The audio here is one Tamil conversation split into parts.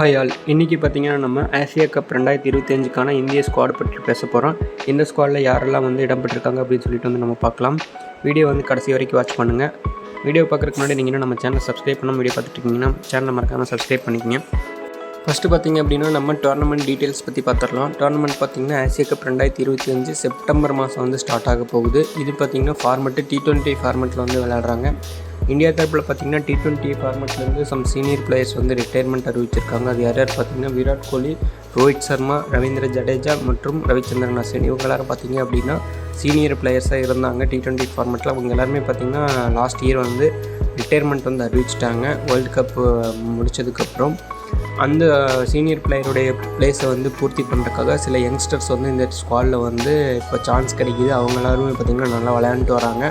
ஹாய் ஆல் இன்றைக்கி பார்த்தீங்கன்னா நம்ம ஆசியா கப் ரெண்டாயிரத்தி இருபத்தஞ்சுக்கான இந்திய ஸ்குவாட் பற்றி பேச போகிறோம் இந்த ஸ்குவாடில் யாரெல்லாம் வந்து இடம்பெற்றிருக்காங்க அப்படின்னு சொல்லிட்டு வந்து நம்ம பார்க்கலாம். வீடியோ வந்து கடைசி வரைக்கும் வாட்ச் பண்ணுங்கள் வீடியோ பார்க்குறதுக்கு முன்னாடி நீங்கள் நம்ம சேனலை சப்ஸ்கிரைப் பண்ணாமல் வீடியோ பார்த்துட்டு இருக்கீங்கன்னா சேனலை மறக்காமல் சப்ஸ்கிரைப் பண்ணிக்கோங்க. ஃபஸ்ட்டு பார்த்தீங்க அப்படின்னா நம்ம டோர்னமெண்ட் டீட்டெயில்ஸ் பற்றி பார்த்துடலாம். டோர்னமெண்ட் பார்த்திங்கன்னா ஆசிய கப் ரெண்டாயிரத்தி இருபத்தி அஞ்சு செப்டம்பர் மாதம் வந்து ஸ்டார்ட் ஆக போகுது. இது பார்த்தீங்கன்னா ஃபார்மெட்டு டி டுவெண்ட்டி ஃபார்மெட்டில் வந்து விளையாடுறாங்க. இந்தியா தரப்பில் பார்த்திங்கன்னா டி டுவெண்ட்டி ஃபார்மெட்லேருந்து சம் சீனியர் பிளேயர்ஸ் வந்து ரிட்டையர்மெண்ட் அறிவிச்சிருக்காங்க. அது யார் யார் பார்த்திங்கன்னா விராட் கோலி ரோஹித் சர்மா ரவீந்திர ஜடேஜா மற்றும் ரவிச்சந்திரன் அஸ்வின். இவங்க எல்லாரும் பார்த்திங்க அப்படின்னா சீனியர் பிளேயர்ஸாக இருந்தாங்க டி டுவெண்ட்டி ஃபார்மெட்டில் அவங்க எல்லாருமே பார்த்தீங்கன்னா லாஸ்ட் இயர் வந்து ரிட்டையர்மெண்ட் வந்து அறிவிச்சிட்டாங்க. வேர்ல்டு கப் முடித்ததுக்கப்புறம் அந்த சீனியர் பிளேயருடைய பிளேஸை வந்து பூர்த்தி பண்ணுறதுக்காக சில யங்ஸ்டர்ஸ் வந்து இந்த ஸ்குவாடில் வந்து இப்போ சான்ஸ் கிடைக்கிது. அவங்க எல்லாருமே பார்த்திங்கன்னா நல்லா விளையாண்டுட்டு வராங்க.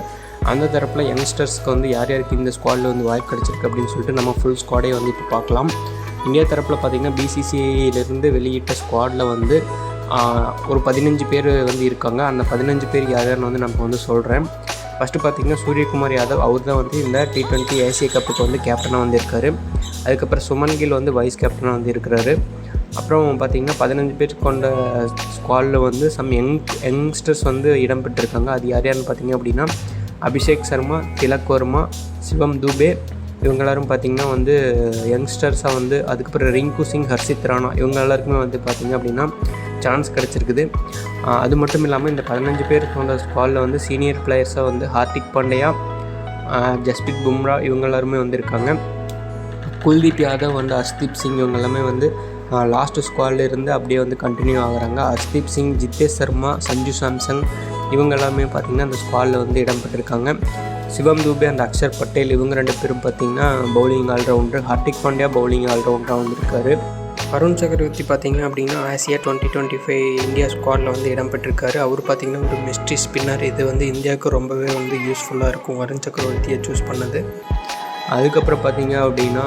அந்த தரப்பில் யங்ஸ்டர்ஸ்க்கு வந்து யார் யாருக்கு இந்த ஸ்குவாடில் வந்து வாய்ப்பு கிடச்சிருக்கு அப்படின்னு சொல்லிட்டு நம்ம ஃபுல் ஸ்குவாடே வந்து இப்போ பார்க்கலாம் இந்தியா தரப்பில் பார்த்திங்கன்னா பிசிசிஐலேருந்து வெளியிட்ட ஸ்குவாடில் வந்து ஒரு பதினஞ்சு பேர் வந்து இருக்காங்க. அந்த பதினஞ்சு பேர் யார் யாருன்னு வந்து நம்ம வந்து சொல்கிறேன் ஃபஸ்ட்டு பார்த்தீங்கன்னா சூரியகுமார் யாதவ் அவர் தான் வந்து இந்த டி ட்வெண்ட்டி ஏசிய கப்புக்கு வந்து கேப்டனாக வந்து இருக்கார் அதுக்கப்புறம் சுமன் கில் வந்து வைஸ் கேப்டனாக வந்து இருக்கிறாரு அப்புறம் பார்த்திங்கன்னா பதினஞ்சு பேர் கொண்ட ஸ்குவாடில் வந்து சம் யங் யங்ஸ்டர்ஸ் வந்து இடம்பெற்றிருக்காங்க. அது யார் யாருன்னு பார்த்தீங்க அப்படின்னா அபிஷேக் சர்மா திலக் வர்மா சிவம் துபே இவங்க எல்லாரும் பார்த்தீங்கன்னா வந்து யங்ஸ்டர்ஸாக வந்து அதுக்கப்புறம் ரிங்கு சிங் ஹர்ஷித் ராணா இவங்க எல்லாருக்குமே வந்து பார்த்திங்க அப்படின்னா சான்ஸ் கிடச்சிருக்குது. அது மட்டும் இல்லாமல் இந்த பதினஞ்சு பேர் கொண்ட ஸ்குவாடில் வந்து சீனியர் பிளேயர்ஸாக வந்து ஹார்திக் பாண்டியா ஆஹ் ஜஸ்பிரித் பும்ரா இவங்க எல்லாருமே வந்திருக்காங்க. குல்தீப் யாதவ் வந்து ஹர்ஷ்தீப் சிங் இவங்க எல்லாமே வந்து லாஸ்ட்டு ஸ்குவாடில் இருந்து அப்படியே வந்து கண்டினியூ ஆகுறாங்க. ஹர்ஷ்தீப் சிங் ஜித்தேஷ் சர்மா சஞ்சு சாம்சங் இவங்க எல்லாமே பார்த்திங்கன்னா அந்த ஸ்குவாடில் வந்து இடம்பெற்றிருக்காங்க சிவம் தூபே அந்த அக்ஷர் பட்டேல் இவங்க ரெண்டு பேரும் பார்த்திங்கன்னா bowling allrounder Hardik Pandya bowling ஆல்ரவுண்டராக வந்திருக்காரு. அருண் சக்கரவர்த்தி பார்த்தீங்க அப்படின்னா Asia twenty twenty five India ஸ்குவாடில் வந்து இடம்பெற்றிருக்காரு. அவர் பார்த்திங்கன்னா ஒரு மிஸ்ட்ரி ஸ்பின்னர் இது வந்து இந்தியாவுக்கு ரொம்பவே வந்து யூஸ்ஃபுல்லாக இருக்கும் வருண் சக்கரவர்த்தியை சூஸ் பண்ணது. அதுக்கப்புறம் பார்த்தீங்க அப்படின்னா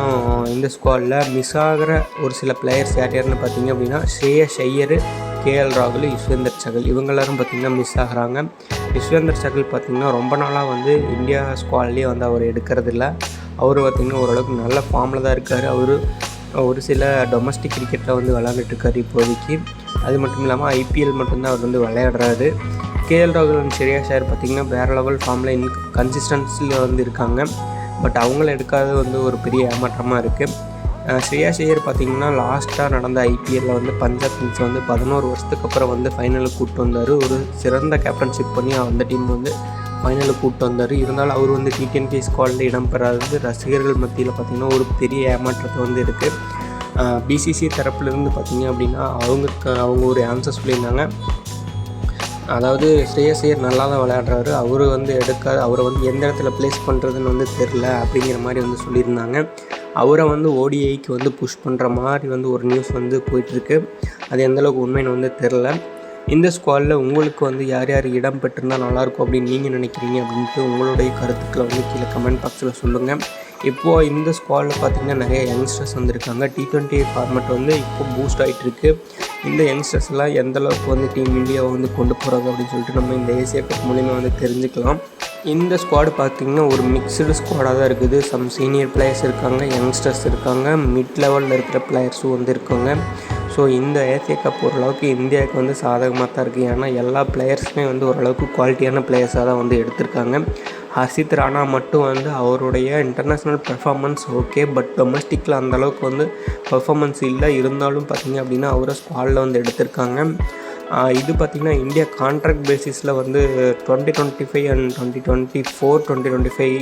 இந்த ஸ்குவாடில் மிஸ் ஆகிற ஒரு சில பிளேயர்ஸ் யார் யாருன்னு பார்த்தீங்க அப்படின்னா ஸ்ரேயஸ் ஐயர் கேஎல் ராகுல் யுஸ்வேந்தர் சகல். இவங்க எல்லாரும் பார்த்திங்கன்னா மிஸ் ஆகுறாங்க. யுஸ்வேந்தர் சகல் பார்த்தீங்கன்னா ரொம்ப நாளாக வந்து இந்தியா ஸ்குவாட்லேயே வந்து அவர் எடுக்கிறதில்ல. அவர் பார்த்திங்கன்னா ஓரளவுக்கு நல்ல ஃபார்மில் தான் இருக்கார். அவர் ஒரு சில டொமஸ்டிக் கிரிக்கெட்டில் வந்து விளையாண்டுட்டுருக்காரு இப்போதைக்கு. அது மட்டும் இல்லாமல் ஐபிஎல் மட்டும்தான் அவர் வந்து விளையாடுறாரு. கேஎல் ராகுல் அண்ட் ஸ்ரேயா ஷாயர் பார்த்தீங்கன்னா வேறு லெவல் ஃபார்மில் இன் கன்சிஸ்டன்சியில் வந்து இருக்காங்க. பட் அவங்கள எடுக்காதது வந்து ஒரு பெரிய ஏமாற்றமாக இருக்குது ஸ்ரேயா ஷேயர் பார்த்தீங்கன்னா லாஸ்ட்டாக நடந்த ஐபிஎல்லில் வந்து பஞ்சாப் கிங்ஸ் வந்து பதினோரு வருஷத்துக்கு அப்புறம் வந்து ஃபைனலுக்கு கூப்பிட்டு வந்தார். ஒரு சிறந்த கேப்டன்ஷிப் பண்ணி அந்த டீம் வந்து ஃபைனலுக்கு கூப்பிட்டு வந்தார். இருந்தாலும் அவர் வந்து டி ஸ்குவாடில் இடம் பெறாதது. ரசிகர்கள் மத்தியில் பார்த்திங்கன்னா ஒரு பெரிய ஏமாற்றத்தை வந்து இருக்குது பிசிசி தரப்புலேருந்து பார்த்தீங்க அப்படின்னா அவங்க அவங்க ஒரு ஆன்சர் சொல்லியிருந்தாங்க. அதாவது ஸ்ரேயஸ் நல்லா தான் விளையாடுறாரு. அவர் வந்து எடுக்காது அவரை வந்து எந்த இடத்துல ப்ளேஸ் பண்ணுறதுன்னு வந்து தெரில அப்படிங்கிற மாதிரி வந்து சொல்லியிருந்தாங்க. அவரை வந்து ஓடிஐக்கு வந்து புஷ் பண்ணுற மாதிரி வந்து ஒரு நியூஸ் வந்து போயிட்டுருக்கு அது எந்தளவுக்கு உண்மைன்னு வந்து தெரில இந்த ஸ்குவாடில் உங்களுக்கு வந்து யார் யார் இடம் பெற்றிருந்தால் நல்லாயிருக்கும் அப்படின்னு நீங்கள் நினைக்கிறீங்க அப்படின்ட்டு உங்களுடைய கருத்துக்களை வந்து கீழே கமெண்ட் பாக்ஸில் சொல்லுங்கள் இப்போது இந்த ஸ்குவாடில் பார்த்திங்கன்னா நிறைய யங்ஸ்டர்ஸ் வந்திருக்காங்க. டி டுவெண்ட்டி ஃபார்மெட் வந்து இப்போ பூஸ்ட் ஆகிட்டுருக்கு இந்த யங்ஸ்டர்ஸ்லாம் எந்தளவுக்கு எந்த அளவுக்கு வந்து டீம் இந்தியாவை வந்து கொண்டு போகிறாங்க அப்படின்னு சொல்லிட்டு நம்ம இந்த ஏசியா கப் மூலிமா வந்து தெரிஞ்சுக்கலாம். இந்த ஸ்குவாடு பார்த்திங்கன்னா ஒரு மிக்சடு ஸ்குவாடாக தான் இருக்குது. சம் சீனியர் பிளேயர்ஸ் இருக்காங்க யங்ஸ்டர்ஸ் இருக்காங்க மிட் லெவலில் இருக்கிற பிளேயர்ஸும் வந்து இருக்காங்க. ஸோ இந்த ஏசிய கப் ஓரளவுக்கு இந்தியாவுக்கு வந்து சாதகமாக தான் இருக்குது ஏன்னா எல்லா பிளேயர்ஸுமே வந்து ஓரளவுக்கு குவாலிட்டியான பிளேயர்ஸாக தான் வந்து எடுத்திருக்காங்க. ஹர்ஷித் ராணா மட்டும் வந்து அவருடைய இன்டர்நேஷ்னல் பெர்ஃபார்மன்ஸ் ஓகே பட் டொமஸ்டிக்கில் அந்தளவுக்கு வந்து பெர்ஃபார்மன்ஸ் இல்லை. இருந்தாலும் பார்த்தீங்க அப்படின்னா அவரை ஸ்குவாடில் வந்து எடுத்திருக்காங்க. இது பார்த்திங்கன்னா இந்தியா கான்ட்ராக்ட் பேசிஸில் வந்து twenty twenty five and twenty twenty four twenty twenty five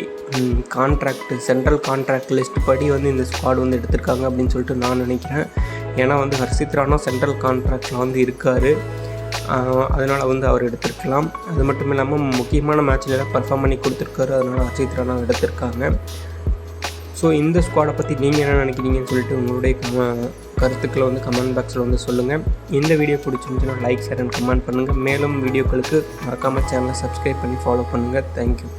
contract central contract list படி வந்து இந்த ஸ்குவாட் வந்து எடுத்திருக்காங்க அப்படின்னு சொல்லிட்டு நான் நினைக்கிறேன். ஏன்னா வந்து ஹர்ஷித் ராணா சென்ட்ரல் கான்ட்ராக்டில் வந்து இருக்கார். அதனால் வந்து அவர் எடுத்திருக்கலாம். அது மட்டும் இல்லாமல் முக்கியமான மேட்ச்சில் பர்ஃபார்ம் பண்ணி கொடுத்துருக்காரு. அதனால் ஹர்ஷித் ராணா எடுத்திருக்காங்க. ஸோ இந்த ஸ்குவாடை பற்றி நீங்கள் என்ன நினைக்கிறீங்கன்னு சொல்லிட்டு உங்களுடைய கம கருத்துக்களை வந்து கமெண்ட் பாக்ஸில் வந்து சொல்லுங்கள் இந்த வீடியோ பிடிச்சிருந்துச்சுன்னா லைக் ஷேர் அண்ட் கமெண்ட் பண்ணுங்கள் மேலும் வீடியோக்களுக்கு மறக்காமல் சேனலை சப்ஸ்கிரைப் பண்ணி ஃபாலோ பண்ணுங்கள் தேங்க்யூ